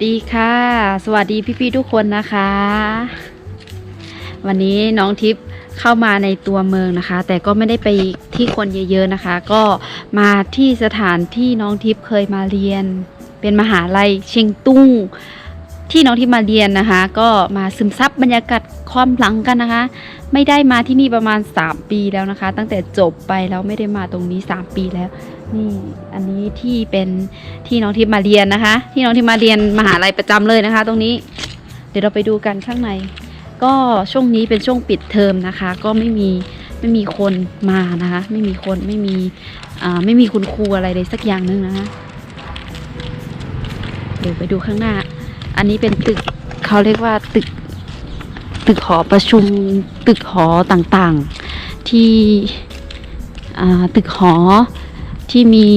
สวัสดีค่ะ สวัสดีพี่ๆทุกคนนะคะ วันนี้น้องทิพย์เข้ามาในตัวเมืองนะคะ แต่ก็ไม่ได้ไปที่คนเยอะๆนะคะ ก็มาที่สถานที่น้องทิพย์เคยมาเรียน เป็นมหาลัยเชียงตุ้ง ที่น้องทิพย์มาเรียนนะคะ ก็มาซึมซับบรรยากาศความหลังกันนะคะ ไม่ได้มาที่นี่ประมาณ 3 ปีแล้วนะคะ ตั้งแต่จบไปแล้วไม่ได้มาตรงนี้ 3 ปีแล้วนี่อันนี้ที่เป็นที่น้องทิพย์มาเรียนนะคะ ที่น้องทิพย์มาเรียนมหาลัยประจำเลยนะคะ ตรงนี้ เดี๋ยวเราไปดูกันข้างใน ก็ช่วงนี้เป็นช่วงปิดเทอมนะคะ ก็ไม่มีไม่มีคนมานะคะ ไม่มีคนไม่มีอ่าไม่มีคุณครูอะไรเลยสักอย่างหนึงนะคะเดี๋ยวไปดูข้างหน้า อันนี้เป็นตึกเขาเรียกว่าตึกตึกหอประชุมตึกหอต่างๆ ที่ตึกหอที่มี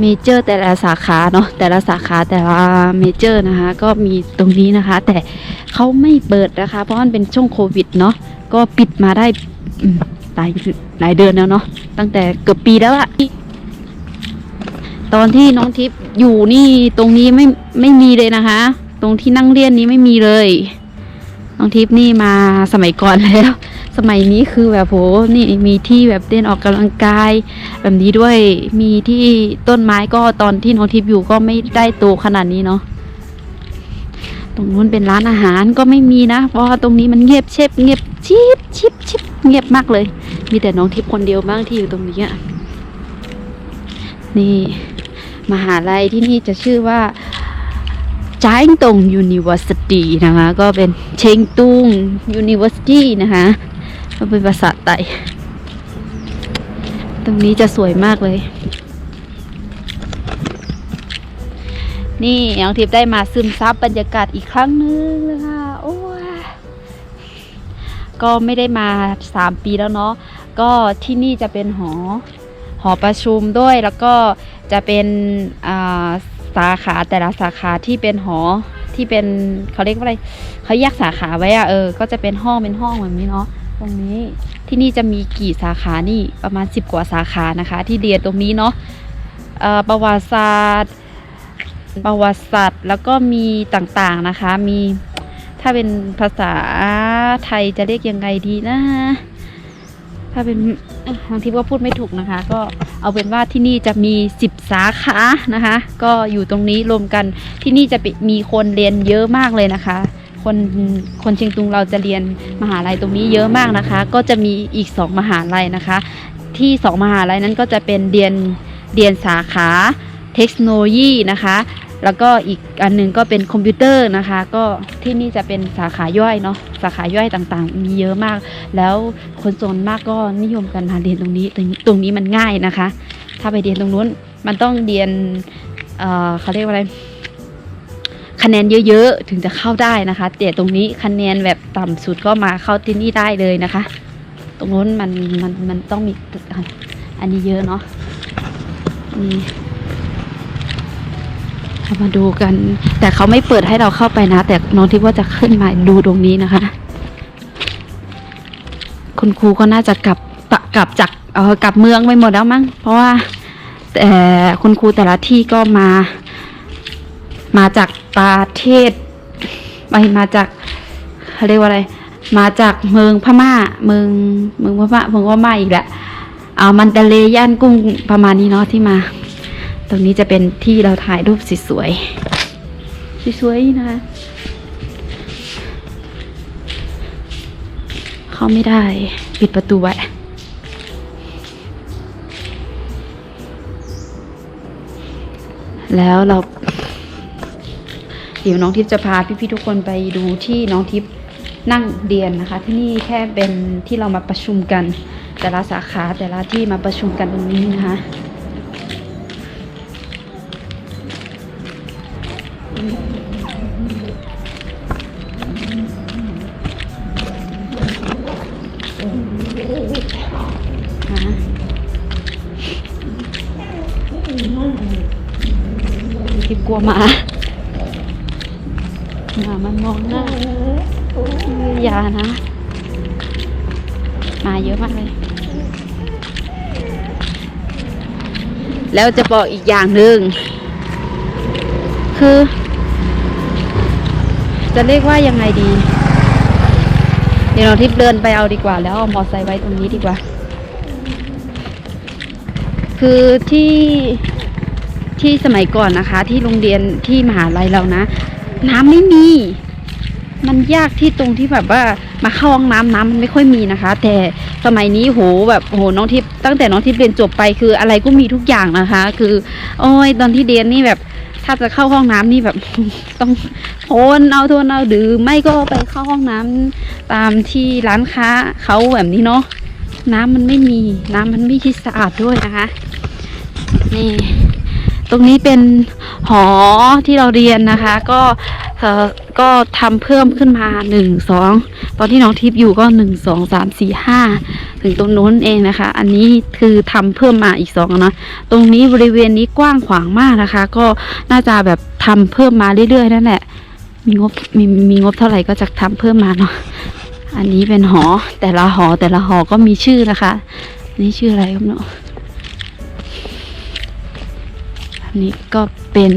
เมเจอร์แต่ละสาขาเนาะแต่ละสาขาแต่ละเมเจอร์นะคะ ก็มีตรงนี้นะคะ แต่เขาไม่เปิดนะคะ เพราะมันเป็นช่วงโควิดเนาะก็ปิดมาได้หลายหลายเดือนแล้วเนาะตั้งแต่เกือบปีแล้วอะ ตอนที่น้องทิพย์อยู่นี่ตรงนี้ไม่ไม่มีเลยนะคะ ตรงที่นั่งเรียนนี้ไม่มีเลย น้องทิพย์นี่มาสมัยก่อนแล้ว สมัยนี้คือแบบโหนี่มีที่แบบเต้นออกกำลังกาย แบบนี้ด้วยมีที่ต้นไม้ก็ตอนที่น้องทิพย์อยู่ก็ไม่ได้โตขนาดนี้เนาะตรงนู้นเป็นร้านอาหารก็ไม่มีนะ เพราะตรงนี้มันเงียบเชบเงียบชิบชิบชิบเงียบมากเลย มีแต่น้องทิพย์คนเดียวบ้างที่อยู่ตรงนี้อะนี่ มหาลัยที่นี่จะชื่อว่าจ้ายตง University นะคะ ก็เป็นเชงตุง University นะคะก็เป็นภาษาไต้ตรงนี้จะสวยมากเลย นี่น้องทิพย์ได้มาซึมซับบรรยากาศอีกครั้งหนึงเลยค่ะโอ้ยก็ไม่ได้มาสามปีแล้วเนาะก็ที่นี่จะเป็นหอ หอประชุมด้วยแล้วก็จะเป็นาสาขาแต่ละสาขาที่เป็นหอที่เป็นเขาเรียกว่าอะไรเขาแยกสาขาไว้อะเออ ก็จะเป็นห้องเป็นห้องแบบนี้เนาะตรงนี้ที่นี่จะมีกี่สาขานี่ประมาณ 10 กว่าสาขานะคะ ที่เรียนตรงนี้เนาะเอ่อประวัติศาสตร์ ประวัติศาสตร์แล้วก็มีต่างๆนะคะ มีถ้าเป็นภาษาไทยจะเรียกยังไงดีนะ ถ้าเป็น บางทีก็พูดไม่ถูกนะคะ ก็เอาเป็นว่าที่นี่จะมี 10 สาขานะคะ ก็อยู่ตรงนี้รวมกันที่นี่จะมีคนเรียนเยอะมากเลยนะคะ คนคนเชียงตุงเราจะเรียนมหาลัยตรงนี้เยอะมากนะคะ ก็จะมีอีก 2 มหาลัยนะคะ ที่ 2 มหาลัยนั้นก็จะเป็นเรียนเรียนสาขาเทคโนโลยีนะคะ แล้วก็อีกอันหนึงก็เป็นคอมพิวเตอร์นะคะ ก็ที่นี่จะเป็นสาขาย่อยเนาะสาขาย่อยต่างๆ มีเยอะมาก แล้วคนส่วนมากก็นิยมกันมาเรียนตรงนี้ตรงนี้ตรงนี้มันง่ายนะคะ ถ้าไปเรียนตรงนู้นมันต้องเรียนเอ่อเขาเรียกว่าอะไรคะแนนเยอะๆ ถึงจะเข้าได้นะคะแต่ตรงนี้คะแนนแบบต่ำสุดก็มาเข้าที่นี่ได้เลยนะคะ ตรงนู้นมันมันมันต้องมีอันนี้เยอะเนาะนี่ เรามาดูกัน แต่เขาไม่เปิดให้เราเข้าไปนะ แต่น้องทิพย์ว่าจะขึ้นมาดูตรงนี้นะคะ คุณครูก็น่าจะกลับกลับจากเออกลับเมืองไปหมดแล้วมั้งเพราะว่าแต่คุณครูแต่ละที่ก็มา มาจากประเทศไปมาจากเขาเรียกว่าอะไร มาจากเมืองพม่า เมืองเมืองพม่าเมืองพม่าอีกแหละเอามันตะเลย่านกุ้งประมาณนี้เนาะที่มา ตรงนี้จะเป็นที่เราถ่ายรูปสวยๆสวยๆนะคะเข้าไม่ได้ ปิดประตูไว้แล้วเรา เดี๋ยวน้องทิพย์จะพาพี่ๆทุกคนไปดูที่น้องทิพย์นั่งเรียนนะคะ ที่นี่แค่เป็นที่เรามาประชุมกัน แต่ละสาขาแต่ละที่มาประชุมกันตรงนี้นะคะ หมาหมามันมองหน้าอย่านะหมาเยอะมากเลย แล้วจะบอกอีกอย่างหนึ่ง คือ จะเรียกว่ายังไงดี เดี๋ยวเราทิพย์เดินไปเอาดีกว่า แล้วเอามอไซค์ไว้ตรงนี้ดีกว่า คือที่ ที่สมัยก่อนนะคะ ที่โรงเรียนที่มหาลัยเรานะ น้ำไม่มี มันยากที่ตรงที่แบบว่ามาเข้าห้องน้ำน้ำมันไม่ค่อยมีนะคะ แต่สมัยนี้โหแบบโหน้องทิพย์ตั้งแต่น้องทิพย์เรียนจบไปคืออะไรก็มีทุกอย่างนะคะ คือ โอ้ยตอนที่เรียนนี่แบบถ้าจะเข้าห้องน้ำนี่แบบต้องโทนเอาโทนเอาดื่มไม่ก็ไปเข้าห้องน้ำตามที่ร้านค้าเขาแบบนี้เนาะน้ำมันไม่มีน้ำมันไม่คิดสะอาดด้วยนะคะ นี่ ตรงนี้เป็นหอที่เราเรียนนะคะ ก็เออก็ทำเพิ่มขึ้นมาหนึ่งสองตอนที่น้องทิพย์อยู่ก็หนึ่งสองสามสี่ห้าถึงตรงนู้นเองนะคะ อันนี้คือทำเพิ่มมาอีกสองนะตรงนี้บริเวณนี้กว้างขวางมากนะคะ ก็น่าจะแบบทำเพิ่มมาเรื่อยๆนั่นแหละ มีงบมีมีงบเท่าไหร่ก็จะทำเพิ่มมาเนาะอันนี้เป็นหอแต่ละหอแต่ละหอก็มีชื่อนะคะนนี่ชื่ออะไรครับเนาะ นนี้ก็เป็น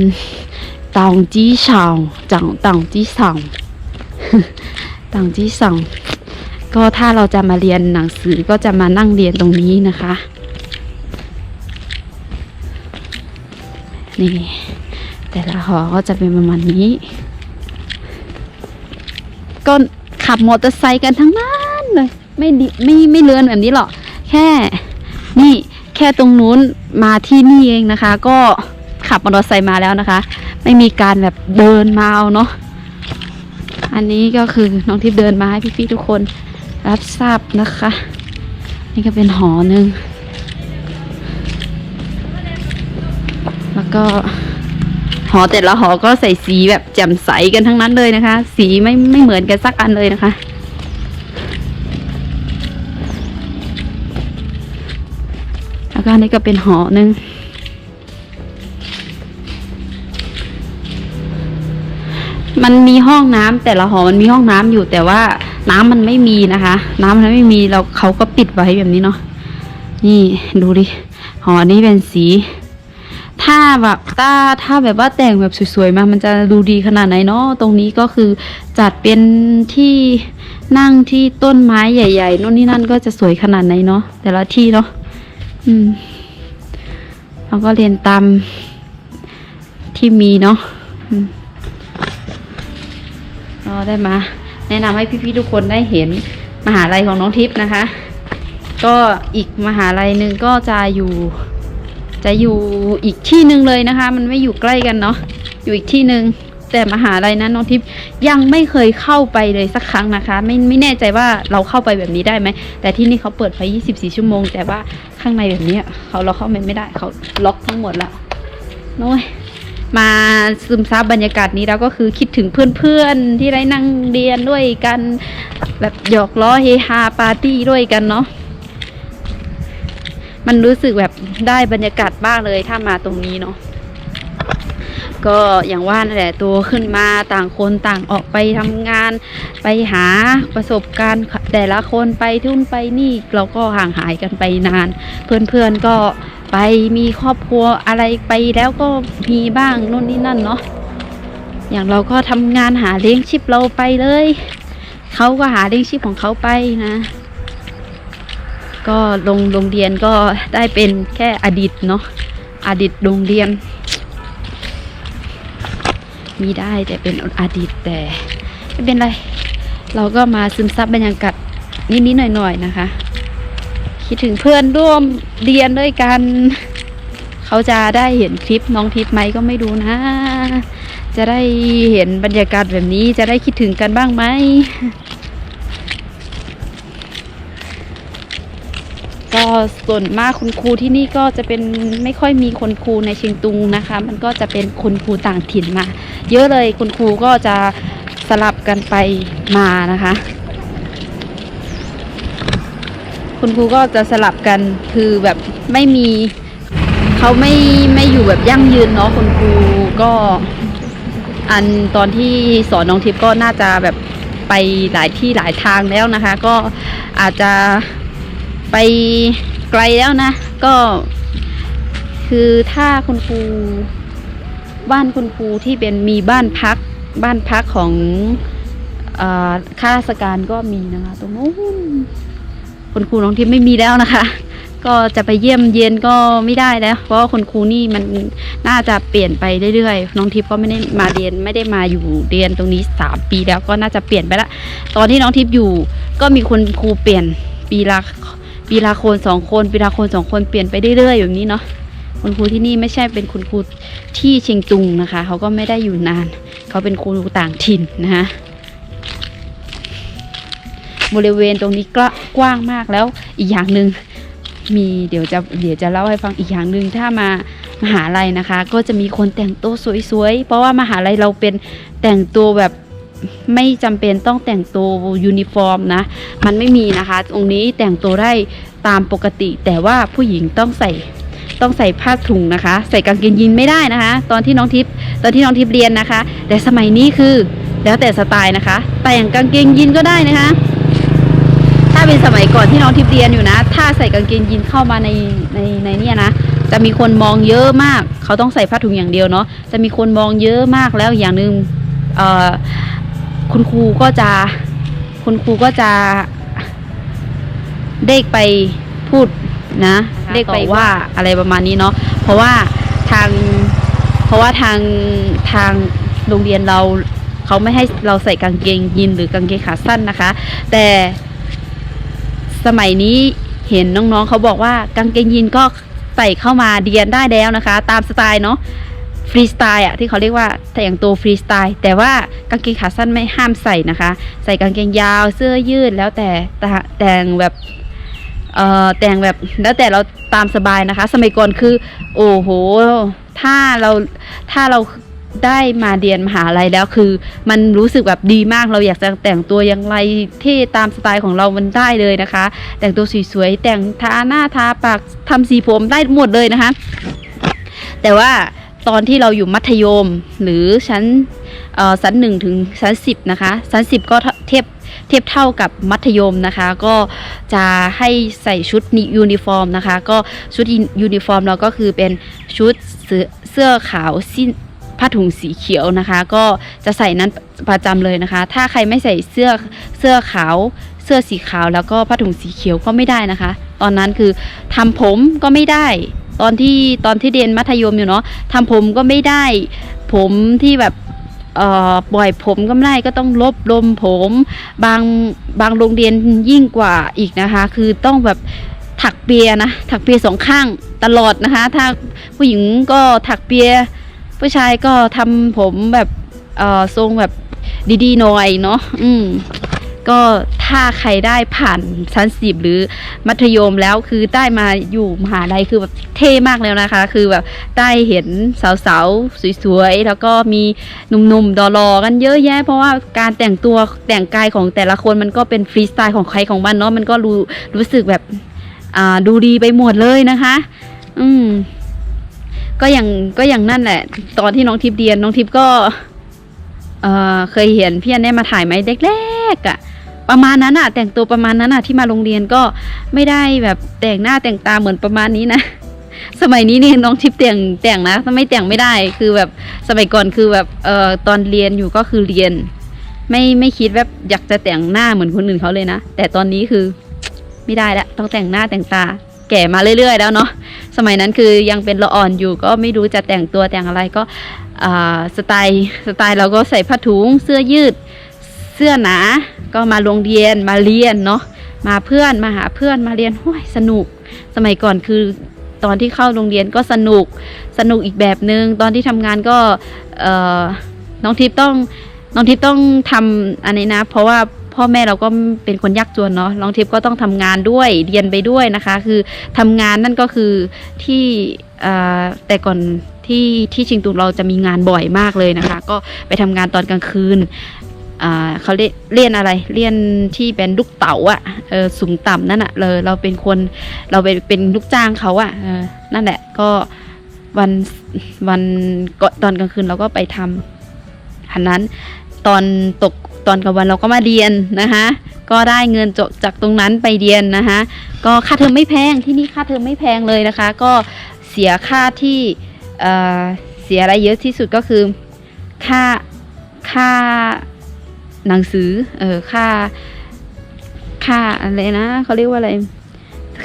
ตองจี้เฉาจังตองจี้สองตองจี้สองก็ถ้าเราจะมาเรียนหนังสือก็จะมานั่งเรียนตรงนี้นะคะ นี่ แต่ละหอก็จะเป็นประมาณนี้ ก็ขับมอเตอร์ไซค์กันทั้งนั้นเลยไม่ดิไม่ไม่เลือนแบบนี้หรอก แค่ นี่แค่ตรงนู้นมาที่นี่เองนะคะ ก็ ขับมอเตอร์ไซค์มาแล้วนะคะ ไม่มีการแบบเดินมาเอาเนาะอันนี้ก็คือน้องทิพย์เดินมาให้พี่ๆทุกคนรับทราบนะคะ นี่ก็เป็นหอหนึ่งแล้วก็หอแต่ละหอก็ใส่สีแบบแจ่มใสกันทั้งนั้นเลยนะคะ สีไม่ไม่เหมือนกันสักอันเลยนะคะ แล้วก็นนี้ก็เป็นหอหนึ่ง มันมีห้องน้ำแต่ละหอมันมีห้องน้ำอยู่แต่ว่าน้ำมันไม่มีนะคะ น้ำมันไม่มีเราเขาก็ปิดไว้แบบนี้เนาะนี่ดูดิหอนี้เป็นสี ถ้าแบบถ้าถ้าแบบว่าแต่งแบบสวยๆมามันจะดูดีขนาดไหนเนาะตรงนี้ก็คือจัดเป็นที่นั่งที่ต้นไม้ใหญ่ๆโน่นนี่นั่นก็จะสวยขนาดไหนเนาะแต่ละที่เนาะอืมเราก็เรียนตามที่มีเนาะอืม ก็ได้มา แนะนำให้พี่ๆทุกคนได้เห็นมหาลัยของน้องทิพย์นะคะ ก็อีกมหาลัยหนึ่งก็จะอยู่ จะอยู่อีกที่หนึ่งเลยนะคะ มันไม่อยู่ใกล้กันเนาะอยู่อีกที่หนึ่งแต่มหาลัยนั้นน้องทิพย์ยังไม่เคยเข้าไปเลยสักครั้งนะคะ ไม่ไม่แน่ใจว่าเราเข้าไปแบบนี้ได้ไหมแต่ที่นี่เขาเปิดไฟ 24 ชั่วโมง แต่ว่าข้างในแบบนี้เขาเราเข้าไปไม่ได้เขาล็อกทั้งหมดละน้อย มาซึมซับบรรยากาศนี้แล้วก็คือคิดถึงเพื่อนๆที่ได้นั่งเรียนด้วยกันแบบหยอกล้อเฮฮาปาร์ตี้ด้วยกันเนาะมันรู้สึกแบบได้บรรยากาศบ้างเลยถ้ามาตรงนี้เนาะก็อย่างว่านั่นแหละตัวขึ้นมาต่างคนต่างออกไปทำงาน ไปหาประสบการณ์แต่ละคนไปทุ่นไปนี่เราก็ห่างหายกันไปนาน เพื่อนๆก็ ไปมีครอบครัวอะไรไปแล้วก็มีบ้างนู่นนี่นั่นเนาะอย่างเราก็ทำงานหาเลี้ยงชีพเราไปเลยเขาก็หาเลี้ยงชีพของเขาไปนะ ก็โรงโรงเรียนก็ได้เป็นแค่อดีตเนาะอดีตโรงเรียน มีได้แต่เป็นอดีตแต่ไม่เป็นไร เราก็มาซึมซับบรรยากาศนิดๆหน่อยๆนะคะ คิดถึงเพื่อนร่วมเรียนด้วยกัน เขาจะได้เห็นคลิปน้องทิพย์ไหมก็ไม่รู้นะ จะได้เห็นบรรยากาศแบบนี้จะได้คิดถึงกันบ้างไหมก็ส่วนมากคุณครูที่นี่ก็จะเป็นไม่ค่อยมีคนครูในเชียงตุงนะคะ มันก็จะเป็นคุณครูต่างถิ่นมา เยอะเลยคุณครูก็จะสลับกันไปมานะคะ คุณครูก็จะสลับกันคือแบบไม่มีเขาไม่ไม่อยู่แบบยั่งยืนเนาะคุณครูก็อันตอนที่สอนน้องทิพย์ก็น่าจะแบบไปหลายที่หลายทางแล้วนะคะ ก็อาจจะไปไกลแล้วนะ ก็คือถ้าคุณครูบ้านคุณครูที่เป็นมีบ้านพักบ้านพักของข้าราชการก็มีนะคะ ตรงนู้น คุณครูน้องทิพย์ไม่มีแล้วนะคะ ก็จะไปเยี่ยมเยียนก็ไม่ได้แล้ว เพราะว่าคุณครูนี่มันน่าจะเปลี่ยนไปเรื่อยๆน้องทิพย์ก็ไม่ได้มาเรียนไม่ได้มาอยู่เรียนตรงนี้สามปีแล้วก็น่าจะเปลี่ยนไปละตอนที่น้องทิพย์อยู่ก็มีคนครูเปลี่ยนปีละปีละคนสองคนปีละคนสองคนเปลี่ยนไปเรื่อยๆแบบนี้เนาะคุณครูที่นี่ไม่ใช่เป็นคุณครูที่เชียงตุงนะคะ เขาก็ไม่ได้อยู่นาน เขาเป็นครูต่างถิ่นนะคะ บริเวณตรงนี้ก็กว้างมากแล้วอีกอย่างหนึ่งมีเดี๋ยวจะเดี๋ยวจะเล่าให้ฟังอีกอย่างหนึ่งถ้ามามหาลัยนะคะ ก็จะมีคนแต่งตัวสวยๆ เพราะว่ามหาลัยเราเป็นแต่งตัวแบบไม่จำเป็นต้องแต่งตัวยูนิฟอร์มนะ มันไม่มีนะคะตรงนี้แต่งตัวได้ตามปกติ แต่ว่าผู้หญิงต้องใส่ต้องใส่ผ้าถุงนะคะ ใส่กางเกงยีนไม่ได้นะคะ ตอนที่น้องทิพย์ตอนที่น้องทิพย์เรียนนะคะ แต่สมัยนี้คือแล้วแต่สไตล์นะคะ แต่งกางเกงยีนก็ได้นะคะ เป็นสมัยก่อนที่น้องทิพย์เรียนอยู่นะ ถ้าใส่กางเกงยีนเข้ามาในในในเนี่ยนะ จะมีคนมองเยอะมาก เขาต้องใส่ผ้าถุงอย่างเดียวเนาะ จะมีคนมองเยอะมากแล้วอย่างหนึ่งเอ่อคุณครูก็จะ คุณครูก็จะได้ไปพูดนะได้ไปว่าอะไรประมาณนี้เนาะ เพราะว่าทาง เพราะว่าทางทางโรงเรียนเราเขาไม่ให้เราใส่กางเกงยีนหรือกางเกงขาสั้นนะคะ แต่ สมัยนี้เห็นน้องๆเขาบอกว่ากางเกงยีนก็ใส่เข้ามาเรียนได้แล้วนะคะ ตามสไตล์เนาะฟรีสไตล์อะที่เขาเรียกว่าแต่งตัวฟรีสไตล์แต่ว่ากางเกงขาสั้นไม่ห้ามใส่นะคะ ใส่กางเกงยาวเสื้อยืดแล้วแต่แต่แต่งแบบเอ่อแต่งแบบแล้วแต่เราตามสบายนะคะ สมัยก่อนคือ โอ้โห ถ้าเราถ้าเรา ได้มาเรียนมหาลัยแล้วคือ มันรู้สึกแบบดีมากเราอยากจะแต่งตัวอย่างไรที่ตามสไตล์ของเรามันได้เลยนะคะ แต่งตัวสวยๆแต่งทาหน้าทาปากทำสีผมได้หมดเลยนะคะ แต่ว่าตอนที่เราอยู่มัธยมหรือชั้นเอ่อชั้นหนึ่งถึงชั้นสิบนะคะชั้นสิบก็เทียบเทียบเท่ากับมัธยมนะคะ ก็จะให้ใส่ชุดยูนิฟอร์มนะคะ ก็ชุดยูนิฟอร์มเราก็คือเป็นชุดเสื้อขาวสิ้น ผ้าถุงสีเขียวนะคะ ก็จะใส่นั้นประจำเลยนะคะ ถ้าใครไม่ใส่เสื้อเสื้อขาว เสื้อสีขาวแล้วก็ผ้าถุงสีเขียวก็ไม่ได้นะคะ ตอนนั้นคือทำผมก็ไม่ได้ ตอนที่ตอนที่เรียนมัธยมอยู่เนาะทำผมก็ไม่ได้ ผมที่แบบเอ่อปล่อยผมก็ไม่ได้ก็ต้องลบลมผม บางบางโรงเรียนยิ่งกว่าอีกนะคะ คือต้องแบบถักเปียนะถักเปียสองข้างตลอดนะคะ ถ้าผู้หญิงก็ถักเปีย ผู้ชายก็ทำผมแบบเอ่อทรงแบบดีๆหน่อยเนาะอืมก็ถ้าใครได้ผ่านชั้นสิบหรือมัธยมแล้วคือได้มาอยู่มหาลัยคือแบบเท่มากแล้วนะคะ คือแบบได้เห็นสาวๆสวยๆแล้วก็มีหนุ่มๆดอลอกันเยอะแยะ เพราะว่าการแต่งตัวแต่งกายของแต่ละคนมันก็เป็นฟรีสไตล์ของใครของมันเนาะมันก็รู้รู้สึกแบบอ่าดูดีไปหมดเลยนะคะ อืม ก็อย่างก็อย่างนั่นแหละ ตอนที่น้องทิพย์เรียนน้องทิพย์ก็เออเคยเห็นพี่อันเน่มาถ่ายไหมเด็กๆอะ่ะประมาณนั้นอะ่ะแต่งตัวประมาณนั้นอะ่ะที่มาโรงเรียนก็ไม่ได้แบบแต่งหน้าแต่งตาเหมือนประมาณนี้นะสมัยนี้นี่น้องทิพย์แต่งแต่งนะถ้าไม่แต่งไม่ได้คือแบบสมัยก่อนคือแบบเอ่อตอนเรียนอยู่ก็คือเรียน ไม่ไม่คิดแบบอยากจะแต่งหน้าเหมือนคนอื่นเขาเลยนะแต่ตอนนี้คือไม่ได้แล้วต้องแต่งหน้าแต่งตา แก่มาเรื่อยๆ แล้วเนาะสมัยนั้นคือยังเป็นละอ่อนอยู่ก็ไม่รู้จะแต่งตัวแต่งอะไรก็สไตล์สไตล์เราก็ใส่ผ้าถุงเสื้อยืดเสื้อหนา ก็มาโรงเรียนมาเรียนเนาะมาเพื่อนมาหาเพื่อนมาเรียนห้วยสนุก สมัยก่อนคือตอนที่เข้าโรงเรียนก็สนุกสนุกอีกแบบหนึง่งตอนที่ทำงานก็น้องทิพย์ต้องน้องทิพย์ต้องทำอันนี้นะ เพราะว่า พ่อแม่เราก็เป็นคนยากจนเนาะน้องทิพย์ก็ต้องทำงานด้วยเรียนไปด้วยนะคะ คือทำงานนั่นก็คือที่แต่ก่อนที่ที่ชิงตุงเราจะมีงานบ่อยมากเลยนะคะ ก็ไปทำงานตอนกลางคืนเขาเรียนอะไรเรียนที่เป็นลูกเต๋าอะ่ะเออสูงต่ำนั่นอะ่ะเลยเราเป็นคนเราเป็นเป็นลูกจ้างเขาอะ่ะเออนั่นแหละก็วันวันก่อนตอนกลางคืนเราก็ไปทำอันนั้นตอนตก ตอนกลางวันเราก็มาเรียนนะคะ ก็ได้เงินจากจากตรงนั้นไปเรียนนะคะ ก็ค่าเทอมไม่แพงที่นี่ค่าเทอมไม่แพงเลยนะคะ ก็เสียค่าที่เเสียอะไรเยอะที่สุดก็คือค่าค่าหนังสือเออค่าค่าอะไรนะเขาเรียกว่าอะไร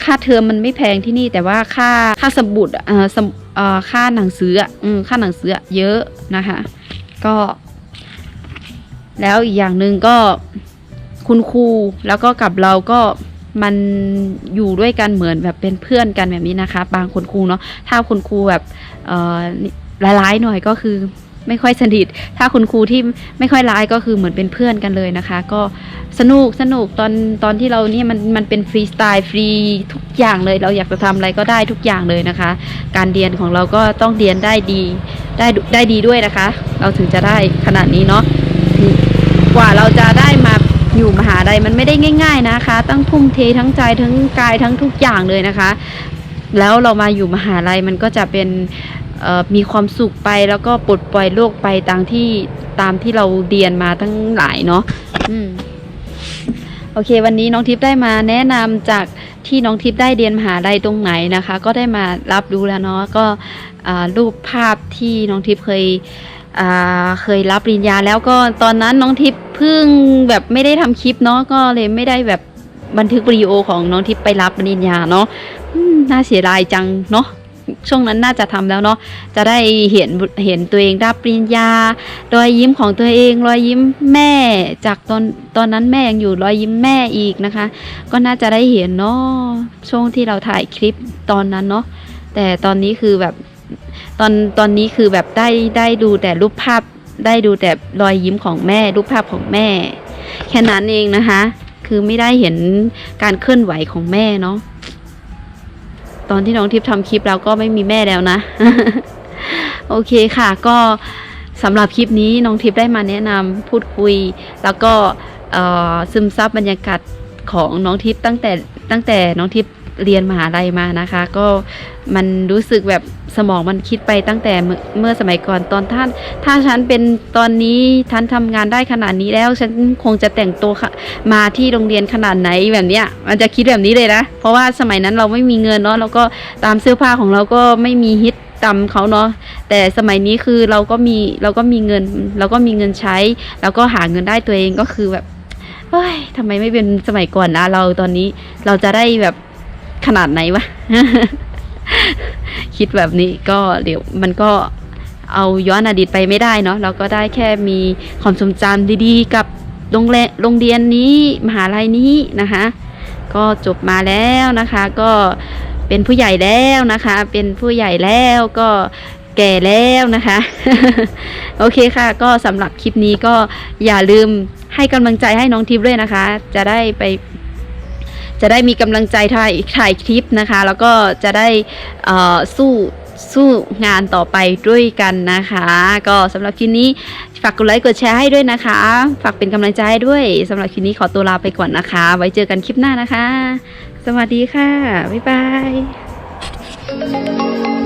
ค่าเทอมมันไม่แพงที่นี่แต่ว่าค่าค่าสมุดอะเออสมเอ่อค่าหนังสืออะอืมค่าหนังสืออะเยอะนะคะ ก็ แล้วอีกอย่างหนึ่งก็คุณครูแล้วก็กับเราก็มันอยู่ด้วยกันเหมือนแบบเป็นเพื่อนกันแบบนี้นะคะ บางคุณครูเนาะถ้าคุณครูแบบร้ายๆหน่อยก็คือไม่ค่อยสนิทถ้าคุณครูที่ไม่ค่อยร้ายก็คือเหมือนเป็นเพื่อนกันเลยนะคะ ก็สนุกสนุกตอนตอนที่เราเนี่ยมันมันเป็นฟรีสไตล์ฟรีทุกอย่างเลย เราอยากจะทำอะไรก็ได้ทุกอย่างเลยนะคะ การเรียนของเราก็ต้องเรียนได้ดีได้ได้ดีด้วยนะคะ เราถึงจะได้ขนาดนี้เนาะ ถึงกว่าเราจะได้มาอยู่มหาลัยมันไม่ได้ง่าย ๆนะคะ ต้องทุ่มเททั้งใจทั้งกายทั้งทุกอย่างเลยนะคะ แล้วเรามาอยู่มหาลัยมันก็จะเป็นมีความสุขไปแล้วก็ปลดปล่อยโลกไปตามที่ตามที่เราเรียนมาทั้งหลายเนาะอืมโอเค วันนี้น้องทิพย์ได้มาแนะนำจากที่น้องทิพย์ได้เรียนมหาลัยตรงไหนนะคะ ก็ได้มารับรู้แล้วเนาะก็รูปภาพที่น้องทิพย์เคย เคยรับปริญญาแล้วก็ตอนนั้นน้องทิพย์เพิ่งแบบไม่ได้ทำคลิปเนาะก็เลยไม่ได้แบบบันทึกวิดีโอของน้องทิพย์ไปรับปริญญาเนาะน่าเสียดายจังเนาะช่วงนั้นน่าจะทำแล้วเนาะจะได้เห็นเห็นตัวเองรับปริญญารอยยิ้มของตัวเอง รอยยิ้มแม่จากตอนตอนนั้นแม่ยังอยู่รอยยิ้มแม่อีกนะคะ ก็น่าจะได้เห็นเนาะช่วงที่เราถ่ายคลิปตอนนั้นเนาะแต่ตอนนี้คือแบบ ตอนตอนนี้คือแบบได้ได้ดูแต่รูปภาพได้ดูแต่รอยยิ้มของแม่ รูปภาพของแม่ แค่นั้นเองนะคะ คือไม่ได้เห็นการเคลื่อนไหวของแม่เนาะตอนที่น้องทิพย์ทำคลิปเราก็ไม่มีแม่แล้วนะ โอเคค่ะ ก็สำหรับคลิปนี้น้องทิพย์ได้มาแนะนำพูดคุย แล้วก็ซึมซับบรรยากาศของน้องทิพย์ตั้งแต่ตั้งแต่น้องทิพย์ เรียนมหาลัยมานะคะ ก็มันรู้สึกแบบสมองมันคิดไปตั้งแต่เมื่อสมัยก่อนตอนท่าน ถ้าฉันเป็นตอนนี้ท่านทำงานได้ขนาดนี้แล้ว ฉันคงจะแต่งตัวมาที่โรงเรียนขนาดไหนแบบเนี้ยมันจะคิดแบบนี้เลยนะเพราะว่าสมัยนั้นเราไม่มีเงินเนาะแล้วก็ตามเสื้อผ้าของเราก็ไม่มีฮิตตามเขาเนาะแต่สมัยนี้คือเราก็มีเราก็มีเงิน เราก็มีเงินใช้ แล้วก็หาเงินได้ตัวเองก็คือแบบเฮ้ยทำไมไม่เป็นสมัยก่อนนะเราตอนนี้เราจะได้แบบ ขนาดไหนวะ คิดแบบนี้ก็เดี๋ยวมันก็เอาย้อนอดีตไปไม่ได้เนาะเราก็ได้แค่มีความทรงจำดีๆ กับโรงเรียนโรงเรียนนี้มหาลัยนี้นะคะ ก็จบมาแล้วนะคะ ก็เป็นผู้ใหญ่แล้วนะคะ เป็นผู้ใหญ่แล้วก็แก่แล้วนะคะ โอเคค่ะ ก็สำหรับคลิปนี้ก็อย่าลืมให้กำลังใจให้น้องทิพย์ด้วยนะคะ จะได้ไป จะได้มีกำลังใจถ่ายถ่ายคลิปนะคะ แล้วก็จะได้สู้สู้งานต่อไปด้วยกันนะคะ ก็สำหรับคลิปนี้ฝากกดไลค์กดแชร์ให้ด้วยนะคะ ฝากเป็นกำลังใจให้ด้วยสำหรับคลิปนี้ขอตัวลาไปก่อนนะคะ ไว้เจอกันคลิปหน้านะคะ สวัสดีค่ะ บ๊ายบาย